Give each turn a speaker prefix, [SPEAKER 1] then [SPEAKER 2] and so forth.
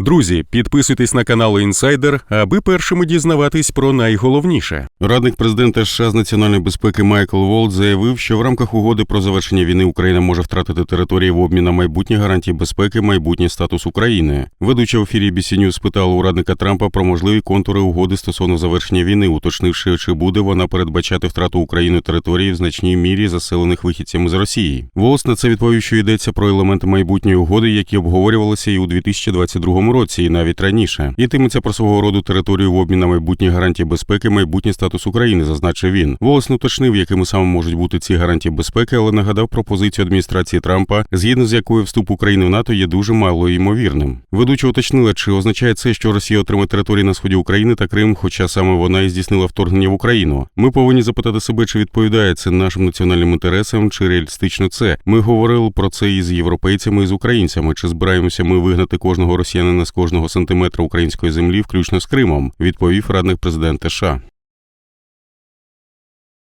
[SPEAKER 1] Друзі, підписуйтесь на канал Інсайдер, аби першими дізнаватись про найголовніше.
[SPEAKER 2] Радник президента США з національної безпеки Майкл Волт заявив, що в рамках угоди про завершення війни Україна може втратити території в обмін на майбутні гарантії безпеки, майбутній статус України. Ведуча в ефірі BC News спитала у радника Трампа про можливі контури угоди стосовно завершення війни, уточнивши, чи буде вона передбачати втрату Україною території в значній мірі заселених вихідцями з Росії. Волс на це відповів, що йдеться про елементи майбутньої угоди, які обговорювалися і у 2022 році, і навіть раніше. Йтиметься про свого роду територію в обмін на майбутні гарантії безпеки, майбутній статус України, зазначив він. Волос не уточнив, якими саме можуть бути ці гарантії безпеки, але нагадав про позицію адміністрації Трампа, згідно з якою вступ України в НАТО є дуже мало ймовірним. Ведуча уточнила, чи означає це, що Росія отримає території на сході України та Крим, хоча саме вона і здійснила вторгнення в Україну. Ми повинні запитати себе, чи відповідає це нашим національним інтересам, чи реалістично це. Ми говорили про це і з європейцями, і з українцями. Чи збираємося ми вигнати кожного росіянина з кожного сантиметра української землі, включно з Кримом? Відповів радник президента США.